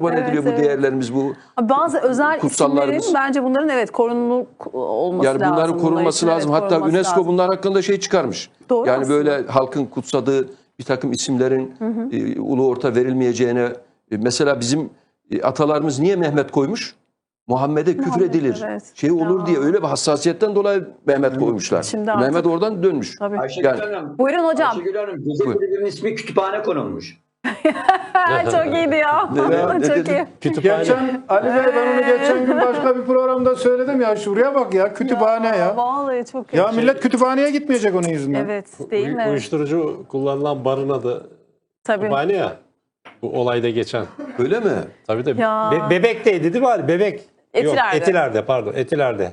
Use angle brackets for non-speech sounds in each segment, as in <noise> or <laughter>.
kurban Evet, ediliyor bu evet. değerlerimiz bu. Bazı özel Kutsallarımız. isimlerin bence bunların evet korunuk olması Yani lazım. bunların bunlar korunması lazım. evet, Hatta korunması UNESCO lazım. bunlar hakkında şey çıkarmış. Doğru yani aslında. böyle halkın kutsadığı bir takım isimlerin e, ulu orta verilmeyeceğine e, mesela bizim e, atalarımız niye Mehmet koymuş? Muhammed'e küfür Muhammed, edilir. evet. Şey olur Ya. diye öyle bir hassasiyetten dolayı Mehmet koymuşlar. Şimdi artık- Mehmet oradan dönmüş. Tabii. Ayşegül Yani- Hanım. Buyurun hocam. Ayşegül Hanım. Gece Buyur. ismi kütüphane konulmuş. <laughs> Çok iyiydi ya. Ne- Çok iyi. Kütüphane. Geçen Ali Bey ben onu geçen gün başka bir programda söyledim ya şuraya bak ya kütüphane ya. Vallahi çok iyi. Ya millet kütüphaneye gitmeyecek onun yüzünden. Evet değil Uy- mi? Uyuşturucu kullanılan barın adı Tabii. kütüphane ya. Bu olayda geçen. Öyle mi? Tabii tabii. Ya. Be- Bebek'teydi değil mi Ali? Bebek. Yok, Etiler'de. Etiler'de pardon. Etiler'de.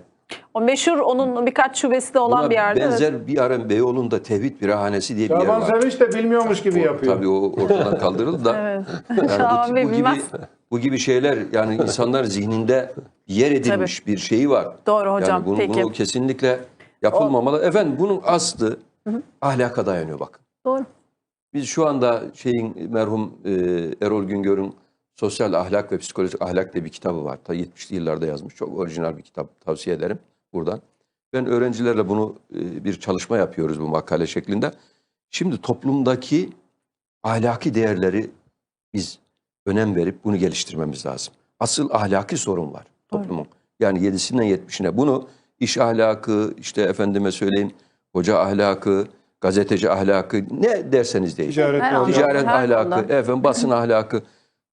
O meşhur onun birkaç şubesi de olan Buna bir yerde. evet. benzer bir ara Beyoğlu'nda Tevhid Birahanesi diye bir yer Şaban var. Sevinç de bilmiyormuş gibi yapıyor. Tabii o ortadan <laughs> kaldırıldı da. Evet. Yani <laughs> Şaban bu, Bey bu gibi bilmez. bu gibi şeyler yani insanlar zihninde yer edilmiş bir şeyi var. Doğru hocam, Yani bunu, peki. bunu kesinlikle yapılmamalı. Efendim bunun aslı ahlaka dayanıyor bakın. Doğru. Biz şu anda şeyin merhum e, Erol Güngör'ün Sosyal Ahlak ve Psikolojik Ahlak diye bir kitabı var. Ta 70'li yıllarda yazmış. Çok orijinal bir kitap. Tavsiye ederim buradan. Ben öğrencilerle bunu e, bir çalışma yapıyoruz bu makale şeklinde. Şimdi toplumdaki ahlaki değerleri biz önem verip bunu geliştirmemiz lazım. Asıl ahlaki sorun var toplumun. Yani yedisinden yetmişine. Bunu iş ahlakı, işte efendime söyleyeyim hoca ahlakı, gazeteci ahlakı ne derseniz deyin. Ticaret. Ticaret ahlakı, efendim basın <laughs> ahlakı.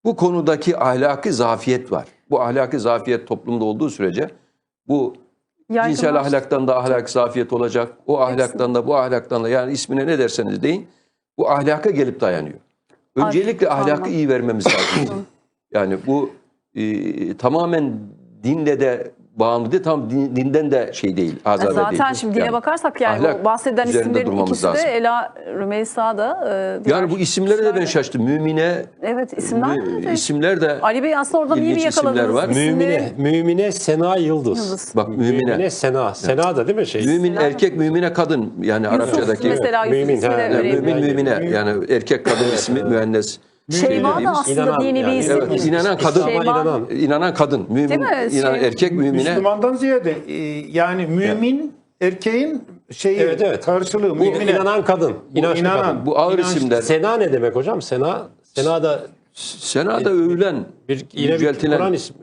Bu konudaki ahlaki zafiyet var. Bu ahlaki zafiyet toplumda olduğu sürece bu cinsel Yaygınlaştı. ahlaktan da ahlak zafiyet olacak. O ahlaktan da bu ahlaktan da yani ismine ne derseniz deyin bu ahlaka gelip dayanıyor. Öncelikle Tamam. ahlakı iyi vermemiz lazım. <laughs> yani bu e, tamamen dinle de bağımlı değil, tam din- dinden de şey değil, azade değil. Zaten şimdi dine Yani bakarsak yani ahlak üzerinde isimlerin durmamız ikisi lazım. de Ela Rümeysa da e, Yani bu isimlere de ben şaştım. Mümine, Evet isimler mü- de- isimler de Ali Bey aslında oradan iyi bir yakaladınız. var. İsimleri- Mümine. Mümine Sena Yıldız. Yıldız. bak mümine. Mümine Sena. Sena da değil mi şey? Mümin erkek, mümine kadın. Yani Arapçadaki mesela Yusuf Mümin, ismi de mümin mümine yani erkek kadın ismi müennes. Şeyma da aslında İnanan dini bir yani. isim. Evet, inanan kadın. Şeyma- inanan. İnanan kadın, mümin, Değil mi? inan, Şey- erkek mümine. Müslümandan ziyade e, yani mümin erkeğin şeyi Evet, evet. karşılığı Bu mümine. inanan kadın. İnançlı inanan. kadın. Bu ağır İnanç- isimler. Sena ne demek hocam? Sena Sena da Sena'da övülen, bir yine bir yüceltilen. Kur'an ismi.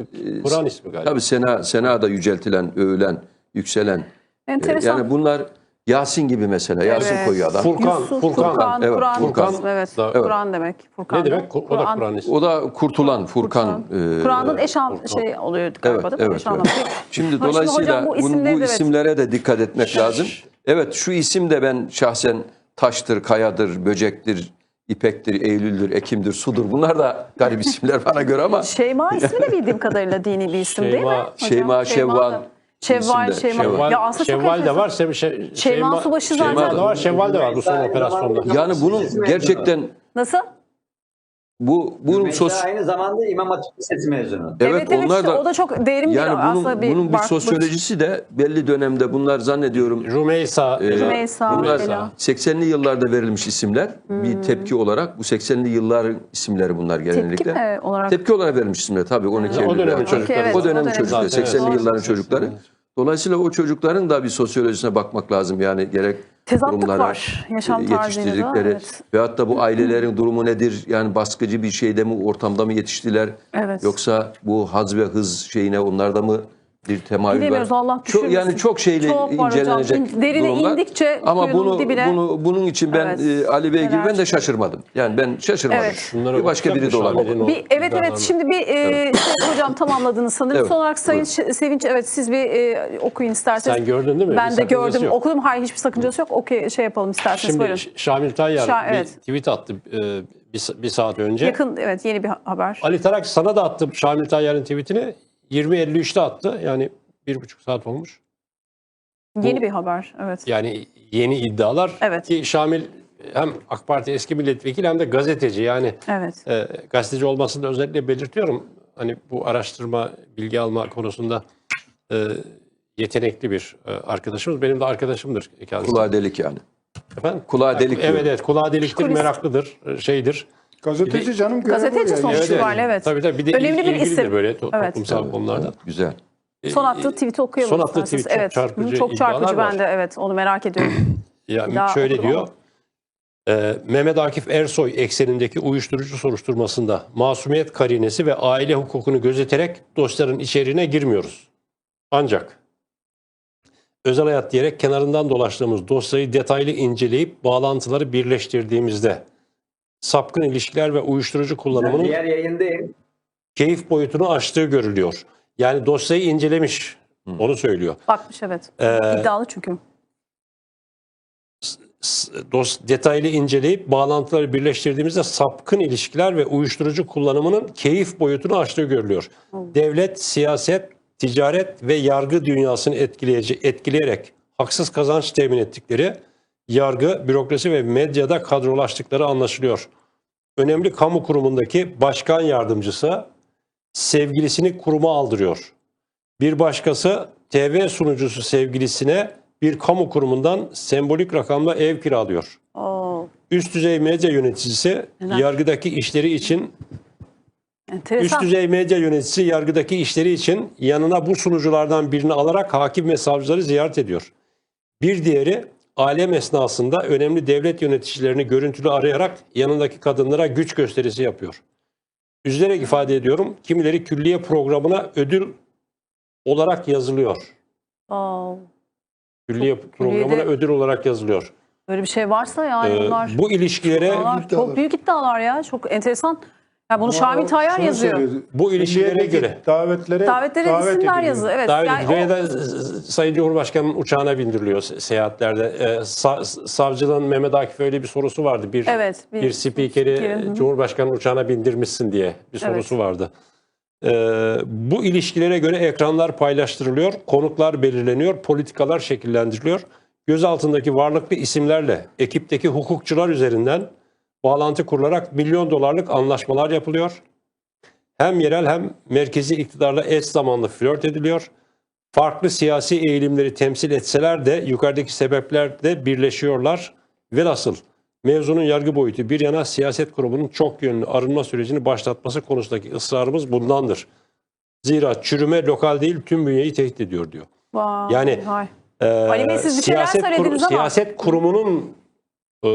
Kur'an ismi galiba. Tabii Sena, Sena'da yüceltilen, övülen, yükselen. Enteresan. Yani bunlar Yasin gibi mesela. Yasin Evet. koyuyor adam. Furkan, Yusuf, Furkan. Furkan, Evet, Kur'an, Furkan. evet, Evet. Kur'an demek. Furkan. Ne demek? O da Kur'an ismi. O da kurtulan, Furkan. e, Kur'an'ın eş an şey oluyor galiba Evet, değil mi? evet, Eş anlamı. evet. Şimdi Ha, dolayısıyla hocam bu bu, isimleri bu de evet. isimlere de dikkat etmek lazım. Evet şu isim de ben şahsen taştır, kayadır, böcektir, ipektir, eylüldür, ekimdir, sudur. Bunlar da garip <laughs> isimler bana göre ama Şeyma ismi de bildiğim kadarıyla dini bir isim değil mi? Şeyma- hocam? Şeyma, Şevval da- Şevval, Şeyma. Şevval. Ya aslında çok Şevval de enteresan. var. Şev, şev, Şeyma Subaşı zaten. Şeyma da var. Şevval de var bu son operasyonda. yani bunun gerçekten Nasıl? Bu bunun Mesela sos aynı zamanda İmam Hatip Lisesi mezunu. evet, onlar işte da o da çok derin bir yani bunun aslında bir bunun bir sosyolojisi de belli dönemde bunlar zannediyorum Rümeysa. e, Rümeysa, bunlar Ela. 80'li yıllarda verilmiş isimler. Hmm. Bir tepki olarak bu 80'li yılların isimleri bunlar genellikle. Tepki mi olarak? Tepki olarak verilmiş isimler tabii 12 O Eylül. dönemin veya- çocukları. evet, o o dönemin dönemin çocukları, Zaten 80'li evet. yılların çocukları. Dolayısıyla o çocukların da bir sosyolojisine bakmak lazım. Yani gerek Tezatlık kurumlara, var. Yaşam e, tarzıyla da, yetiştirdikleri evet. veyahut da bu ailelerin durumu nedir? Yani baskıcı bir şeyde mi, ortamda mı yetiştiler? Evet. Yoksa bu haz ve hız şeyine onlarda mı bir temayül var? Bilemiyoruz, Allah çok. Yani çok şeyle Çok var hocam. incelenecek İn- derine durumlar. indikçe Ama bunu, dibine- bunu bunun için ben Evet. e, Ali Bey gibi ben de şaşırmadım. Yani ben şaşırmadım. Evet. Bir başka biri de olabilir. Bir, evet evet şimdi bir e, şey, hocam tamamladınız sanırım. Evet, Son olarak Sayın Ş- Sevinç evet siz bir e, okuyun isterseniz. Sen gördün değil mi? Ben Bir de gördüm yok. okudum. Hayır hiçbir sakıncası yok. Okey şey yapalım isterseniz Şimdi buyurun. Şamil Tayyar Şa- bir evet. tweet attı e, bir, bir saat önce. Yakın evet yeni bir ha- haber. Ali Tarak sana da attım Şamil Tayyar'ın tweetini. 20.53'te attı. Yani bir buçuk saat olmuş. Yeni bir haber evet. Yani yeni iddialar. Evet. Ki Şamil hem AK Parti eski milletvekili hem de gazeteci. Yani Evet. e, gazeteci olmasını da özellikle belirtiyorum. Hani bu araştırma, bilgi alma konusunda e, yetenekli bir e, arkadaşımız. Benim de arkadaşımdır kendisi. Kulağa delik yani. Efendim? Kulağa delik Evet diyor. evet kulağa deliktir, Kulis. meraklıdır, e, şeydir. Gazeteci canım görev Gazeteci yani. sonuç Evet, itibariyle evet. Tabii tabii bir de Önemli il- bir isim. de böyle to- Evet. toplumsal konularda. Güzel. Son attığı tweet'i okuyalım. Son attığı tweet çok evet. çarpıcı Çok çarpıcı ben de evet onu merak ediyorum. <clears throat> Yani Daha şöyle diyor. e, Mehmet Akif Ersoy eksenindeki uyuşturucu soruşturmasında masumiyet karinesi ve aile hukukunu gözeterek dosyaların içeriğine girmiyoruz. Ancak özel hayat diyerek kenarından dolaştığımız dosyayı detaylı inceleyip bağlantıları birleştirdiğimizde sapkın ilişkiler ve uyuşturucu kullanımının diğer yayındayım. keyif boyutunu aştığı görülüyor. Yani dosyayı incelemiş. Onu söylüyor. Bakmış evet. Ee, İddialı çünkü. dos detaylı inceleyip bağlantıları birleştirdiğimizde sapkın ilişkiler ve uyuşturucu kullanımının keyif boyutunu aştığı görülüyor. Devlet, siyaset, ticaret ve yargı dünyasını etkileyici, etkileyerek haksız kazanç temin ettikleri, yargı, bürokrasi ve medyada kadrolaştıkları anlaşılıyor. Önemli kamu kurumundaki başkan yardımcısı sevgilisini kuruma aldırıyor. Bir başkası TV sunucusu sevgilisine bir kamu kurumundan sembolik rakamla ev kiralıyor. Oo, Üst düzey medya yöneticisi Neden? yargıdaki işleri için enteresan. üst düzey medya yöneticisi yargıdaki işleri için yanına bu sunuculardan birini alarak hakim ve savcıları ziyaret ediyor. Bir diğeri alem esnasında önemli devlet yöneticilerini görüntülü arayarak yanındaki kadınlara güç gösterisi yapıyor. Üzülerek ifade ediyorum kimileri külliye programına ödül olarak yazılıyor. Oo, Külliye programına ödül olarak yazılıyor. böyle bir şey varsa yani Ee, bunlar bu ilişkilere iddialar, iddialar. çok büyük iddialar ya. Çok enteresan. Ya bunu Şamil Tayyar Şunu yazıyor. söyledi. Bu ilişkilere Milliyet'teki göre- Davetlere Davetlere davet isimler ediliyor. yazıyor. Evet. davet yani o- ya da Sayın Cumhurbaşkanı'nın uçağına bindiriliyor se- seyahatlerde. Ee, sa- savcılığın Mehmet Akif öyle bir sorusu vardı. Bir, Evet, bir bir, spikeri spikeri, hı. Cumhurbaşkanı'nın uçağına bindirmişsin diye bir Evet. sorusu vardı. Ee, bu ilişkilere göre ekranlar paylaştırılıyor, konuklar belirleniyor, politikalar şekillendiriliyor. Göz altındaki varlıklı isimlerle ekipteki hukukçular üzerinden bağlantı kurularak milyon dolarlık anlaşmalar yapılıyor. Hem yerel hem merkezi iktidarla eş zamanlı flört ediliyor. Farklı siyasi eğilimleri temsil etseler de yukarıdaki sebeplerle birleşiyorlar. Velhasıl mevzunun yargı boyutu bir yana siyaset kurumunun çok yönlü arınma sürecini başlatması konusundaki ısrarımız bundandır. Zira çürüme lokal değil tüm bünyeyi tehdit ediyor diyor. Vay, Yani- vay. Ee, Ali Bey, siz bir siyaset, ama- siyaset kurumunun e,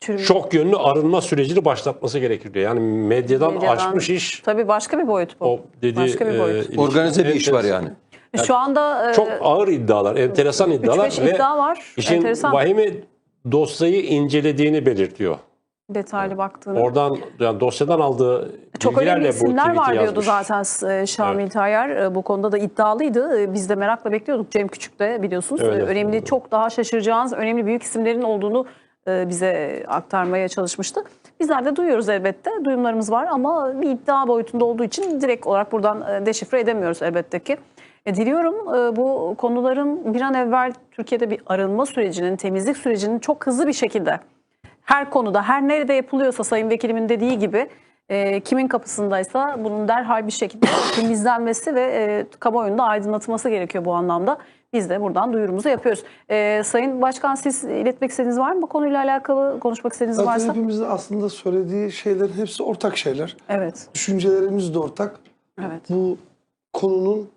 Çürüme. çok yönlü arınma sürecini başlatması gerekir diyor. Yani medyadan, Medyadan- aşmış iş Tabii başka bir boyut bu. o dediği Başka bir e, boyut. ilişki- Organize bir iş var enteresan. yani. Şu anda e, Çok ağır iddialar, enteresan iddialar 3-5 ve iddia var. işin Enteresan. vahimi dosyayı incelediğini belirtiyor. Detaylı baktığını. Oradan yani dosyadan aldığı Çok önemli bilgilerle bu isimler var diyordu yazmış. zaten e, Şamil Tayyar. E, Bu konuda da iddialıydı. E, Biz de merakla bekliyorduk. Cem Küçük de biliyorsunuz. Evet. E, Önemli, çok daha şaşıracağınız önemli büyük isimlerin olduğunu e, bize aktarmaya çalışmıştı. Bizler de duyuyoruz elbette. Duyumlarımız var ama bir iddia boyutunda olduğu için direkt olarak buradan e, deşifre edemiyoruz elbette ki. E, diliyorum e, bu konuların bir an evvel Türkiye'de bir arınma sürecinin, temizlik sürecinin çok hızlı bir şekilde her konuda, her nerede yapılıyorsa Sayın Vekilimin dediği gibi e, kimin kapısındaysa bunun derhal bir şekilde <laughs> temizlenmesi ve e, kamuoyunda aydınlatılması gerekiyor bu anlamda. Biz de buradan duyurumuzu yapıyoruz. E, Sayın Başkan siz iletmek istediğiniz var mı bu konuyla alakalı konuşmak istediğiniz Zaten varsa? hepimizin aslında söylediği şeylerin hepsi ortak şeyler. Evet, Düşüncelerimiz de ortak. evet. Bu konunun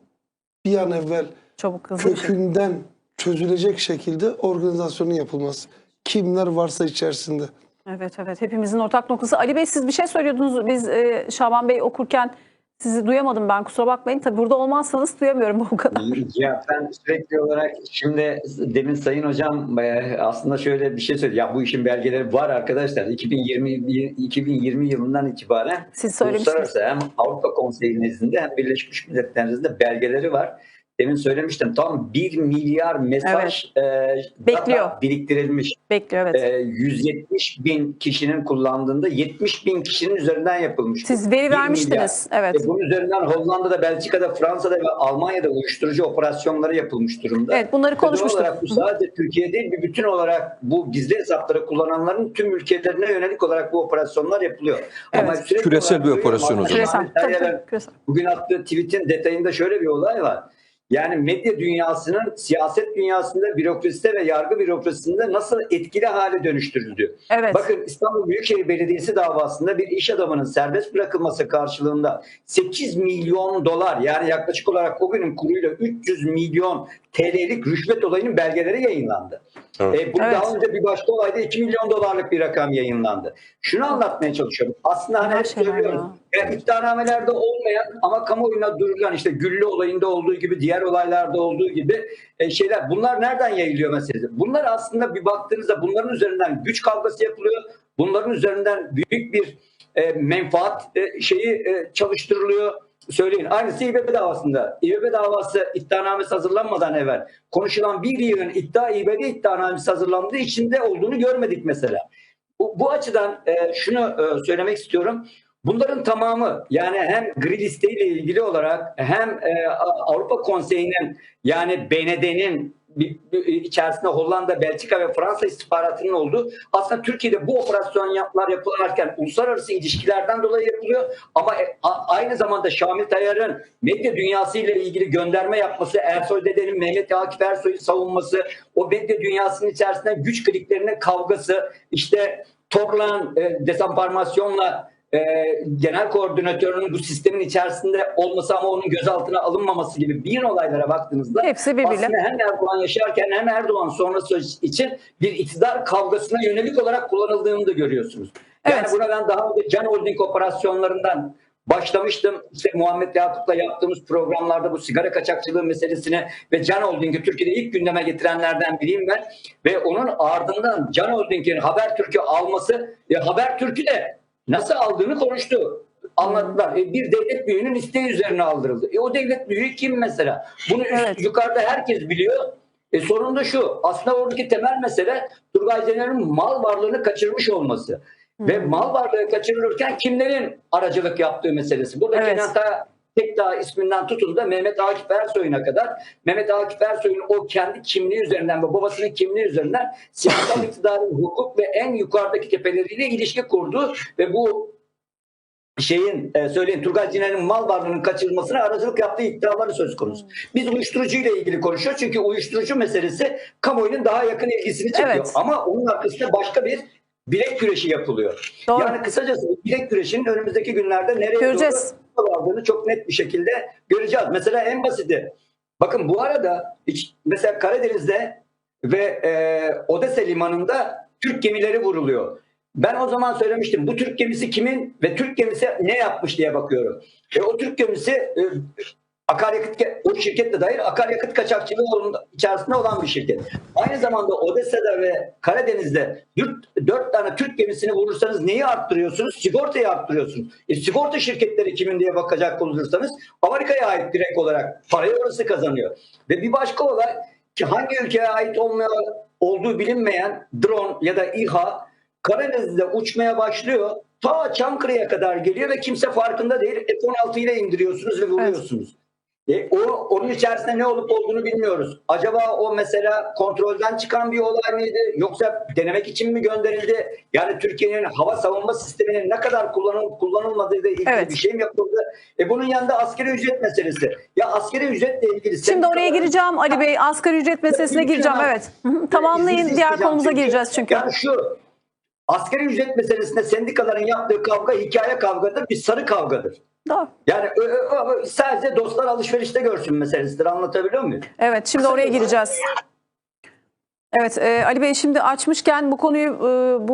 bir an evvel Çabuk hızlı kökünden çözülecek şekilde organizasyonun yapılması. Kimler varsa içerisinde. Evet, evet. Hepimizin ortak noktası. Ali Bey siz bir şey söylüyordunuz. Biz e, Şaban Bey okurken sizi duyamadım ben. Kusura bakmayın. Tabii burada olmazsanız duyamıyorum bu kadar. Ya ben sürekli olarak şimdi demin Sayın Hocam e, aslında şöyle bir şey söyledi. Ya bu işin belgeleri var arkadaşlar. 2020 2020 yılından itibaren Siz uluslararası hem Avrupa Konseyi nezdinde hem Birleşmiş Milletler nezdinde belgeleri var. Demin söylemiştim tam 1 milyar mesaj e, Bekliyor. data biriktirilmiş. Bekliyor evet. E, 170 bin kişinin kullandığında 70 bin kişinin üzerinden yapılmış. Siz veri vermiştiniz. Evet. E bunun üzerinden Hollanda'da, Belçika'da, Fransa'da ve Almanya'da uyuşturucu operasyonları yapılmış durumda. Evet bunları doğal konuşmuştuk. olarak bu sadece Türkiye değil bir bütün olarak bu gizli hesapları kullananların tüm ülkelerine yönelik olarak bu operasyonlar yapılıyor. Evet. sürekli Küresel bir operasyon o zaman. Küresel. Tabii, tabii, küresel. Bugün attığı tweetin detayında şöyle bir olay var. Yani medya dünyasının siyaset dünyasında, bürokraside ve yargı bürokrasisinde nasıl etkili hale dönüştürüldü. Evet. Bakın İstanbul Büyükşehir Belediyesi davasında bir iş adamının serbest bırakılması karşılığında 8 milyon dolar yani yaklaşık olarak o günün kuruyla 300 milyon TL'lik rüşvet olayının belgeleri yayınlandı. Evet. E, bu Evet. daha önce bir başka olayda 2 milyon dolarlık bir rakam yayınlandı. Şunu anlatmaya çalışıyorum. Aslında hani Her hep söylüyorum. Yani iddianamelerde olmayan ama kamuoyuna duyurulan işte Güllü olayında olduğu gibi diğer olaylarda olduğu gibi e, şeyler. Bunlar nereden yayılıyor meselesi? Bunlar aslında bir baktığınızda bunların üzerinden güç kavgası yapılıyor. Bunların üzerinden büyük bir e, menfaat e, şeyi e, çalıştırılıyor. Söyleyin. Aynısı İBB davasında. İBB davası iddianamesi hazırlanmadan evvel konuşulan bir yığın iddia İBB iddianamesi hazırlandığı içinde olduğunu görmedik mesela. Bu, bu açıdan e, şunu e, söylemek istiyorum. Bunların tamamı yani hem gri listeyle ilgili olarak hem e, Avrupa Konseyi'nin yani BND'nin içerisinde Hollanda, Belçika ve Fransa istihbaratının olduğu aslında Türkiye'de bu operasyonlar yapılarken uluslararası ilişkilerden dolayı yapılıyor. Ama e, aynı zamanda Şamil Tayar'ın medya dünyası ile ilgili gönderme yapması, Ersoy Dede'nin Mehmet Akif Ersoy'u savunması, o medya dünyasının içerisinde güç kliklerinin kavgası, işte Torlan e, dezenformasyonla e, genel koordinatörünün bu sistemin içerisinde olması ama onun gözaltına alınmaması gibi bir olaylara baktığınızda Hepsi aslında hem Erdoğan yaşarken hem Erdoğan sonrası için bir iktidar kavgasına yönelik olarak kullanıldığını da görüyorsunuz. Yani Evet. buna ben daha önce Can Holding operasyonlarından başlamıştım. İşte Muhammed Yakup'la yaptığımız programlarda bu sigara kaçakçılığı meselesini ve Can Holding'i Türkiye'de ilk gündeme getirenlerden biriyim ben. Ve onun ardından Can Holding'in Habertürk'ü alması, e, Habertürk'ü de nasıl aldığını konuştu. Anlattılar. E, bir devlet büyüğünün isteği üzerine aldırıldı. E, o devlet büyüğü kim mesela? Bunu üst- Evet. yukarıda herkes biliyor. E, sorun da şu. Aslında oradaki temel mesele Turgay Caner'in mal varlığını kaçırmış olması. Ve mal varlığı kaçırılırken kimlerin aracılık yaptığı meselesi. Burada Evet. Kenan Ta- Tekdağ isminden tutun da Mehmet Akif Ersoy'una kadar Mehmet Akif Ersoy'un o kendi kimliği üzerinden ve babasının kimliği üzerinden siyasal iktidarın hukuk ve en yukarıdaki tepeleriyle ilişki kurdu ve bu şeyin e, söyleyin Turgay Ciner'in mal varlığının kaçırılmasına aracılık yaptığı iddiaları söz konusu. Biz uyuşturucu ile ilgili konuşuyoruz çünkü uyuşturucu meselesi kamuoyunun daha yakın ilgisini çekiyor. Evet. Ama onun arkasında başka bir bilek güreşi yapılıyor. Doğru. Yani kısacası bilek güreşinin önümüzdeki günlerde nereye Göreceğiz. doğru vardığını çok net bir şekilde göreceğiz. Mesela en basiti bakın bu arada hiç, mesela Karadeniz'de ve e, Odessa limanında Türk gemileri vuruluyor. Ben o zaman söylemiştim bu Türk gemisi kimin ve Türk gemisi ne yapmış diye bakıyorum. E, o Türk gemisi e, akaryakıt o şirket de dahil akaryakıt kaçakçılığı içerisinde olan bir şirket. Aynı zamanda Odessa'da ve Karadeniz'de dört, dört tane Türk gemisini vurursanız neyi arttırıyorsunuz? Sigortayı arttırıyorsunuz. E, sigorta şirketleri kimin diye bakacak olursanız Amerika'ya ait direkt olarak parayı orası kazanıyor. Ve bir başka olay ki hangi ülkeye ait olmaya, olduğu bilinmeyen drone ya da İHA Karadeniz'de uçmaya başlıyor. Ta Çankırı'ya kadar geliyor ve kimse farkında değil. F-16 ile indiriyorsunuz ve vuruyorsunuz. E, o, onun içerisinde ne olup olduğunu bilmiyoruz. Acaba o mesela kontrolden çıkan bir olay mıydı? Yoksa denemek için mi gönderildi? Yani Türkiye'nin hava savunma sisteminin ne kadar kullanıl, kullanılmadığı ile ilgili Evet. bir şey mi yapıldı? E, bunun yanında askeri ücret meselesi. Ya askeri ücretle ilgili... Şimdi oraya sendikalar- gireceğim Ali Bey. Asgari ücret meselesine gireceğim. Evet. Tamamlayın. Diğer konumuza çünkü- gireceğiz çünkü. Yani şu asgari ücret meselesinde sendikaların yaptığı kavga hikaye kavgadır, bir sarı kavgadır. Doğru. Yani ö- ö- ö- sadece dostlar alışverişte görsün meselesidir. Anlatabiliyor muyum? Evet şimdi oraya gireceğiz. Evet e, Ali Bey şimdi açmışken bu konuyu e, bu